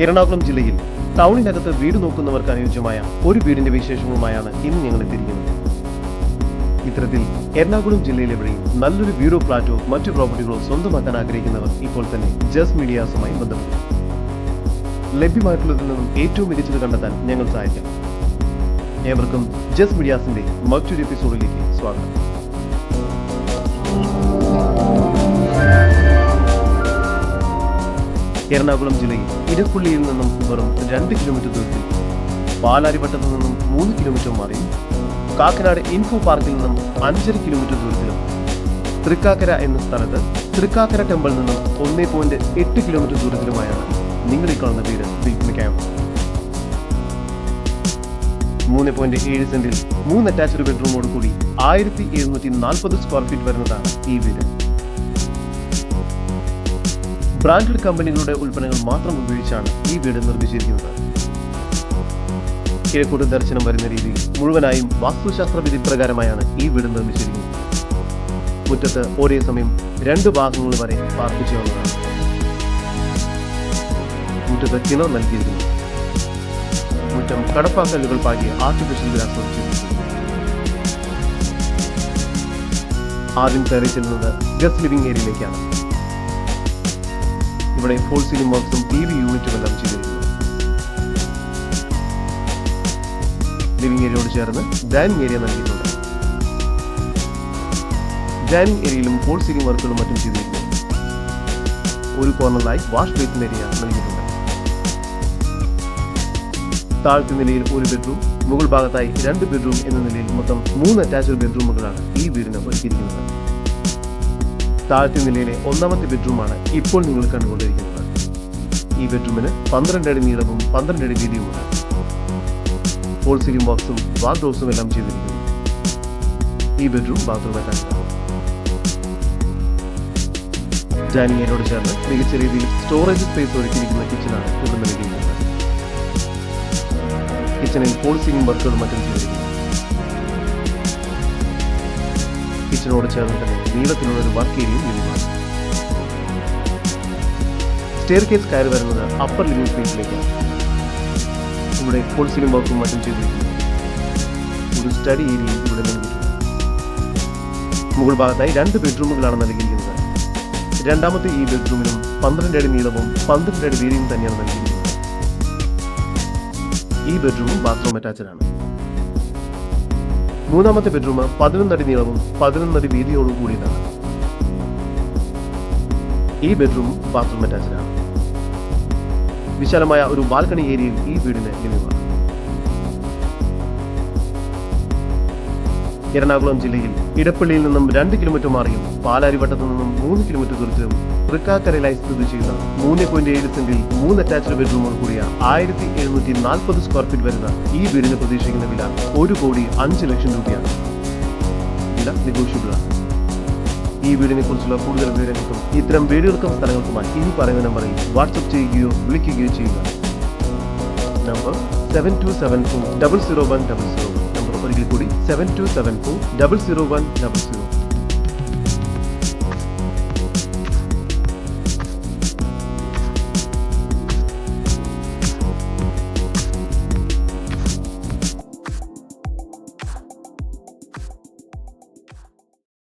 എറണാകുളം ജില്ലയിൽ ടൗണിനകത്ത് വീട് നോക്കുന്നവർക്ക് അനുയോജ്യമായ ഒരു വീടിന്റെ വിശേഷങ്ങളുമായാണ് ഇന്ന് ഞങ്ങൾ എത്തിയിരിക്കുന്നത്. ഇത്തരത്തിൽ എറണാകുളം ജില്ലയിലെ വഴി നല്ലൊരു വീടോ ഫ്ലാറ്റോ മറ്റു പ്രോപ്പർട്ടികളോ സ്വന്തമാക്കാൻ ആഗ്രഹിക്കുന്നവർ ഇപ്പോൾ തന്നെ ജസ് മീഡിയാസുമായി ബന്ധപ്പെട്ടു. ലഭ്യമായിട്ടുള്ളതിൽ നിന്നും ഏറ്റവും മികച്ചത് കണ്ടെത്താൻ ഞങ്ങൾ സഹായിക്കാം ഏവർക്കും ജസ് മീഡിയാസിന്റെ മറ്റൊരു എപ്പിസോഡിലേക്ക് സ്വാഗതം. എറണാകുളം ജില്ലയിൽ ഇരക്കുള്ളിയിൽ നിന്നും വെറും രണ്ട് കിലോമീറ്റർ ദൂരത്തിൽ പാലാരിവട്ടത്തു നിന്നും മൂന്ന് കിലോമീറ്റർ മാറി കാക്കനാട് ഇൻഫോ പാർക്കിൽ നിന്നും അഞ്ചര കിലോമീറ്റർ ദൂരത്തിലും തൃക്കാക്കര എന്ന സ്ഥലത്ത് തൃക്കാക്കര ടെമ്പിളിൽ നിന്നും ഒന്നേ പോയിന്റ് എട്ട് കിലോമീറ്റർ ദൂരത്തിലുമായാണ് നിങ്ങൾ ഈ കാണുന്ന വീട് വിൽപ്പനയ്ക്കായുള്ളത് മൂന്ന് പോയിന്റ് ഏഴ് സെന്റിൽ മൂന്ന് അറ്റാച്ച്ഡ് ബെഡ്റൂമോട് കൂടി ആയിരത്തി എഴുന്നൂറ്റി നാൽപ്പത് സ്ക്വയർ ഫീറ്റ് വരുന്നതാണ് ഈ വീട്. ബ്രാൻഡഡ് കമ്പനികളുടെ ഉൽപ്പന്നങ്ങൾ മാത്രം ഉപയോഗിച്ചാണ് ഈ വീട് നിർമ്മിച്ചിരിക്കുന്നത്. കിഴക്കോട്ട് ദർശനം വരുന്ന രീതിയിൽ മുഴുവനായും വാസ്തുശാസ്ത്ര വിധി പ്രകാരമായാണ് ഈ വീട് നിർമ്മിച്ചിരിക്കുന്നത്. മുറ്റത്ത് ഒരേ സമയം രണ്ട് ഭാഗങ്ങൾ വരെ പാർക്ക് ചെയ്യാവുന്നതാണ് മുറ്റത്ത് കിണർ നൽകിയിരിക്കുന്നു. മുറ്റം കടപ്പാക്കല്ലുകൾ പാകിയ ആർട്ടിഫിഷ്യൽ ഗ്രാസ് വച്ചിരിക്കുന്നു ആദ്യം കയറി ചെല്ലുന്നത് ഗസ്റ്റ് ലിവിംഗ് ഏരിയയിലേക്കാണ് ഇവിടെ ഫോൾ സീലിംഗ് വർക്ക്സും ടി വി യൂണിറ്റുമെല്ലാം ചെയ്തിരിക്കുന്നു. ലിവിംഗ് ഏരിയയോട് ചേർന്ന് ഡൈനിങ് ഏരിയ നൽകിയിട്ടുണ്ട്. ഡൈനിങ് ഏരിയയിലും ഫോൾ സീലിംഗ് വർക്കുകളും മറ്റും ചെയ്തിരിക്കുന്നു. ഒരു കോർണറിലായി വാഷ് ബേസിൻ ഏരിയ നൽകിയിട്ടുണ്ട്. താഴത്തെ നിലയിൽ ഒരു ബെഡ്റൂം മുകൾ ഭാഗത്തായി രണ്ട് ബെഡ്റൂം എന്ന നിലയിൽ മൊത്തം മൂന്ന് അറ്റാച്ച്ഡ് ബെഡ്റൂമുകളാണ് ഈ വീടിന് ഒരുക്കിയിരിക്കുന്നത്. താഴത്തെ നിലയിലെ ഒന്നാമത്തെ ബെഡ്റൂമാണ് ഇപ്പോൾ നിങ്ങൾ കണ്ടുകൊണ്ടിരിക്കുന്നത്. ഈ ബെഡ്റൂമിന് പന്ത്രണ്ട് അടി നീളവും പന്ത്രണ്ട് അടി വീതിയുമാണ് ഹോൾ സീലിംഗ് ബോക്സും വാർഡ്രോബ്സും എല്ലാം ചെയ്തിരിക്കുന്നു. ഈ ബെഡ്റൂം ബാത്റൂം അറ്റാച്ച്ഡ് ഡൈനിങ് ഏരിയയോട് ചേർന്ന് മികച്ച രീതിയിൽ സ്റ്റോറേജ് സ്പേസ് ഒരുക്കിയിരിക്കുന്ന കിച്ചണാണ് ഇവിടെ നൽകിയിരിക്കുന്നത് കിച്ചണിൽ ഫോൾ സീലിംഗ് വർക്കുകൾ മറ്റും ചെയ്തിരിക്കുന്നു. കിച്ചണോട് ചേർന്ന് തന്നെ നീളത്തിലുള്ള ഒരു വർക്ക് ഏരിയയും ലഭ്യമാണ് സ്റ്റെയർ കേസ് കയറി വരുന്നത് അപ്പർ ലിവിംഗ് സ്പേസിലേക്കാണ് ഇവിടെ ഫോൾ സീലിംഗ് വർക്കും മറ്റും ചെയ്തിരിക്കുന്നു. ഒരു സ്റ്റഡി ഏരിയയും ഇവിടെ നൽകിയിട്ടുണ്ട് മുകൾ ഭാഗത്തായി രണ്ട് ബെഡ്റൂമുകളാണ് നൽകിയിരിക്കുന്നത്. രണ്ടാമത്തെ ഈ ബെഡ്റൂമിനും പന്ത്രണ്ട് അടി നീളവും പന്ത്രണ്ട് അടി വീതിയും തന്നെയാണ് നൽകിയിരിക്കുന്നത്. ഈ ബെഡ്റൂമും ബാത്റൂം അറ്റാച്ച്ഡ് ആണ്. മൂന്നാമത്തെ ബെഡ്റൂം പതിനൊന്നടി നീളവും പതിനൊന്നടി വീതിയോടും കൂടിയതാണ്. ഈ ബെഡ്റൂം ബാത്റൂം അറ്റാച്ച്ഡ് ആണ്. വിശാലമായ ഒരു ബാൽക്കണി ഏരിയയിൽ ഈ വീടിന് ലഭ്യമാണ്. എറണാകുളം ജില്ലയിൽ ഇടപ്പള്ളിയിൽ നിന്നും രണ്ട് കിലോമീറ്റർ മാറിയും പാലാരിവട്ടത്തു നിന്നും മൂന്ന് കിലോമീറ്റർ ദൂരത്തിലും തൃക്കാക്കരയിലായി സ്ഥിതി ചെയ്യുന്ന മൂന്ന് പോയിന്റ് ഏഴ് സെന്റിൽ മൂന്ന് അറ്റാച്ച്ഡ് ബെഡ്റൂമുകൾ കൂടിയ ആയിരത്തി എഴുന്നൂറ്റി നാൽപ്പത് സ്ക്വയർ ഫീറ്റ് വരുന്ന ഈ വീടിന് പ്രതീക്ഷിക്കുന്ന വില ഒരു കോടി അഞ്ച് ലക്ഷം രൂപയാണ്. വില നെഗോഷ്യബിൾ ആണ്. ഈ വീടിനെ കുറിച്ചുള്ള കൂടുതൽ വിവരങ്ങൾക്കും ഇത്തരം വീടുകൾക്കും സ്ഥലങ്ങൾക്കുമായി ഇനി പറയുന്ന നമ്പറിൽ വാട്സപ്പ് ചെയ്യുകയോ വിളിക്കുകയോ ചെയ്യുക. Number seven two seven four double zero one double zero ഒരിക്കൽ കൂടി seven two seven four double zero one double zero